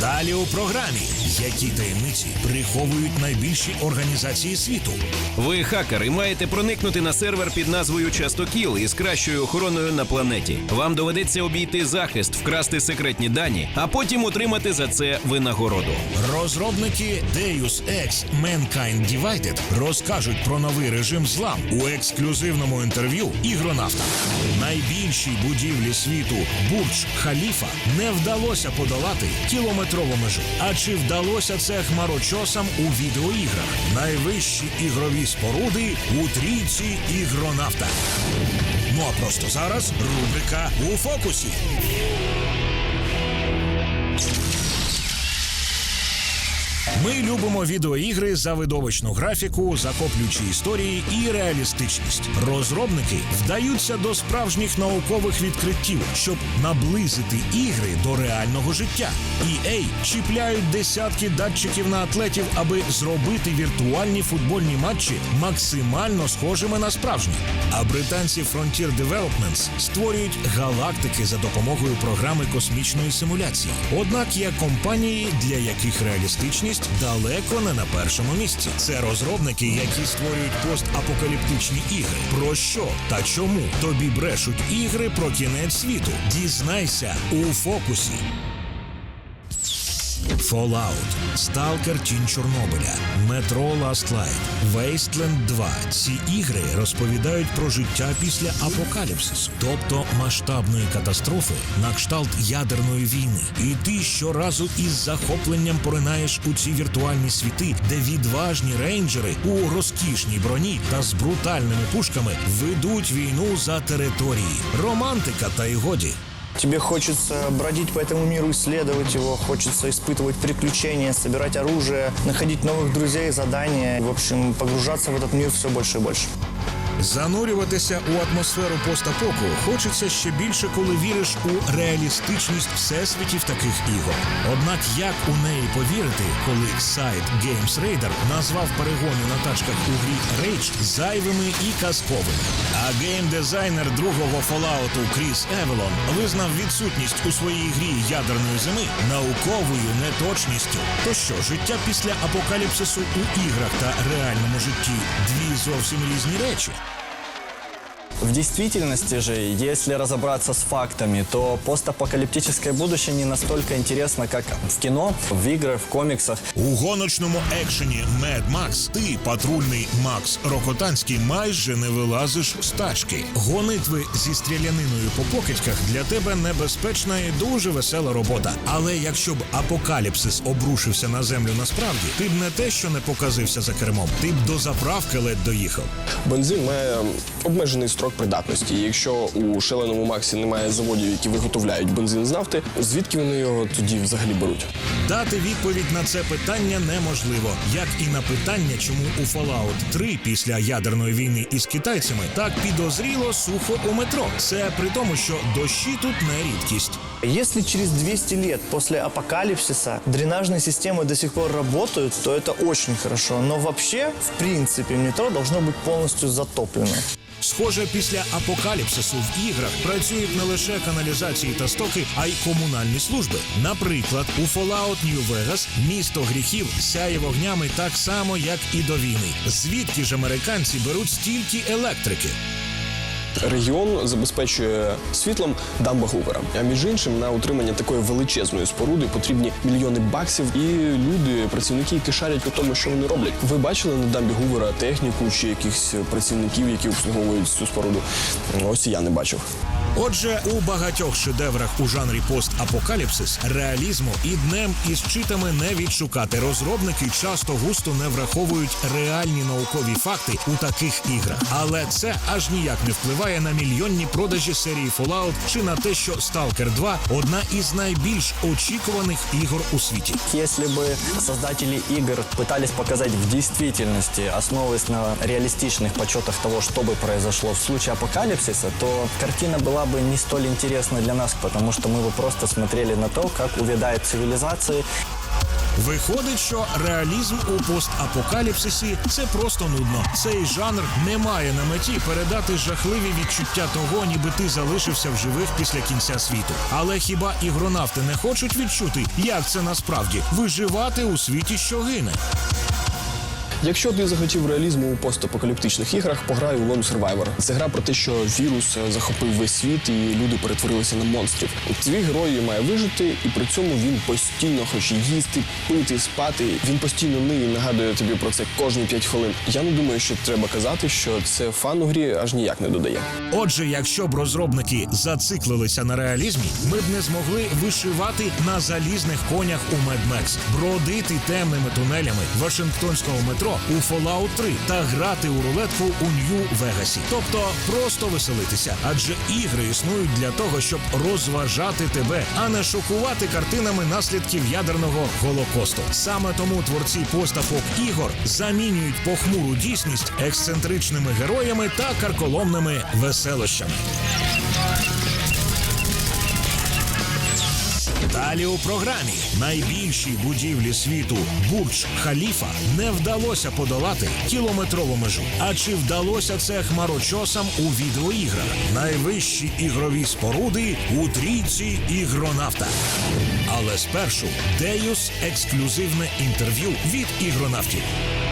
Далі у програмі, які таємниці приховують найбільші організації світу. Ви хакер і маєте проникнути на сервер під назвою Частокіл із кращою охороною на планеті. Вам доведеться обійти захист, вкрасти секретні дані, а потім отримати за це винагороду. Розробники Deus Ex Mankind Divided розкажуть про новий режим злам у ексклюзивному інтерв'ю ігронавта. Найбільшій будівлі світу Бурдж Халіфа не вдалося подолати кілометрову межу. А чи вдалося це хмарочосам у відеоіграх? Найвищі ігрові споруди у трійці ігронавта. Ну а просто зараз рубрика у фокусі. Ми любимо відеоігри за видовищну графіку, захоплюючі історії і реалістичність. Розробники вдаються до справжніх наукових відкриттів, щоб наблизити ігри до реального життя. EA чіпляють десятки датчиків на атлетів, аби зробити віртуальні футбольні матчі максимально схожими на справжні. А британці Frontier Developments створюють галактики за допомогою програми космічної симуляції. Однак є компанії, для яких реалістичність далеко не на першому місці. Це розробники, які створюють постапокаліптичні ігри. Про що та чому тобі брешуть ігри про кінець світу? Дізнайся у фокусі. Fallout, Stalker Тінь Чорнобиля, Metro Last Light, Wasteland 2. Ці ігри розповідають про життя після апокаліпсису, тобто масштабної катастрофи на кшталт ядерної війни. І ти щоразу із захопленням поринаєш у ці віртуальні світи, де відважні рейнджери у розкішній броні та з брутальними пушками ведуть війну за території. Романтика та й годі. Тебе хочется бродить по этому миру, исследовать его, хочется испытывать приключения, собирать оружие, находить новых друзей, задания. В общем, погружаться в этот мир все больше и больше. Занурюватися у атмосферу постапоку хочеться ще більше, коли віриш у реалістичність всесвітів таких ігор. Однак як у неї повірити, коли сайт Games Radar назвав перегони на тачках у грі Rage зайвими і казковими. А геймдизайнер другого Fallout Кріс Евелон визнав відсутність у своїй грі ядерної зими науковою неточністю. То що, життя після апокаліпсису у іграх та реальному житті дві зовсім різні речі. В действительности же, если разобраться с фактами, то постапокалиптическое будущее не настолько интересно, как в кино, в играх, в комиксах. У гоночному екшені Mad Max ти, патрульний Макс Рокотанський, майже не вилазиш з тачки. Гонитви зі стріляниною по покидьках для тебе небезпечна і дуже весела робота. Але якщо б апокаліпсис обрушився на землю насправді, ти б не те, що не показився за кермом, ти б до заправки ледь доїхав. Бензин має обмежений строк придатності. І якщо у шаленому Максі немає заводів, які виготовляють бензин з нафти, звідки вони його тоді взагалі беруть? Дати відповідь на це питання неможливо, як і на питання, чому у Fallout 3 після ядерної війни із китайцями так підозріло сухо у метро. Це при тому, що дощі тут не рідкість. Если через 200 лет после апокалипсиса дренажные системы до сих пор работают, то это очень хорошо. Но вообще, в принципе, метро должно быть полностью затоплено. Схоже, після апокаліпсису в іграх працюють не лише каналізації та стоки, а й комунальні служби. Наприклад, у Fallout New Vegas місто гріхів сяє вогнями так само, як і до війни. Звідки ж американці беруть стільки електрики? Регіон забезпечує світлом дамба Гувера. А між іншим на утримання такої величезної споруди потрібні мільйони баксів, і люди, працівники, які шарять у тому, що вони роблять. Ви бачили на дамбі Гувера техніку чи якихось працівників, які обслуговують цю споруду? Ось я не бачив. Отже, у багатьох шедеврах у жанрі постапокаліпсис реалізму і днем із читами не відшукати. Розробники часто густо не враховують реальні наукові факти у таких іграх. Але це аж ніяк не впливає на мільйонні продажі серії Fallout чи на те, що Stalker 2 – одна із найбільш очікуваних ігор у світі. Если бы создатели игр пытались показать в действительности, основываясь на реалистичных подсчетах того, что бы произошло в случае апокалипсиса, то картина была бы не столь интересна для нас, потому что мы бы просто смотрели на то, как увядают цивилизации, Виходить, що реалізм у постапокаліпсисі це просто нудно. Цей жанр не має на меті передати жахливі відчуття того, ніби ти залишився в живих після кінця світу. Але хіба ігронавти не хочуть відчути, як це насправді виживати у світі, що гине? Якщо ти захотів реалізму у постапокаліптичних іграх, пограй у Lone Survivor. Це гра про те, що вірус е, захопив весь світ і люди перетворилися на монстрів. Твій герой має вижити, і при цьому він постійно хоче їсти, пити, спати. Він постійно ниє і нагадує тобі про це кожні 5 хвилин. Я не думаю, що треба казати, що це фан у грі аж ніяк не додає. Отже, якщо б розробники зациклилися на реалізмі, ми б не змогли вишивати на залізних конях у Mad Max, бродити темними тунелями Вашингтонського метро у Fallout 3 та грати у рулетку у Нью-Вегасі. Тобто просто веселитися. Адже ігри існують для того, щоб розважати тебе, а не шокувати картинами наслідків ядерного голокосту. Саме тому творці постапок ігор замінюють похмуру дійсність ексцентричними героями та карколомними веселощами. Далі у програмі найбільшій будівлі світу Бурдж Халіфа не вдалося подолати кілометрову межу. А чи вдалося це хмарочосам у відеоіграх? Найвищі ігрові споруди у трійці ігронавта. Але спершу Деюс ексклюзивне інтерв'ю від ігронавтів.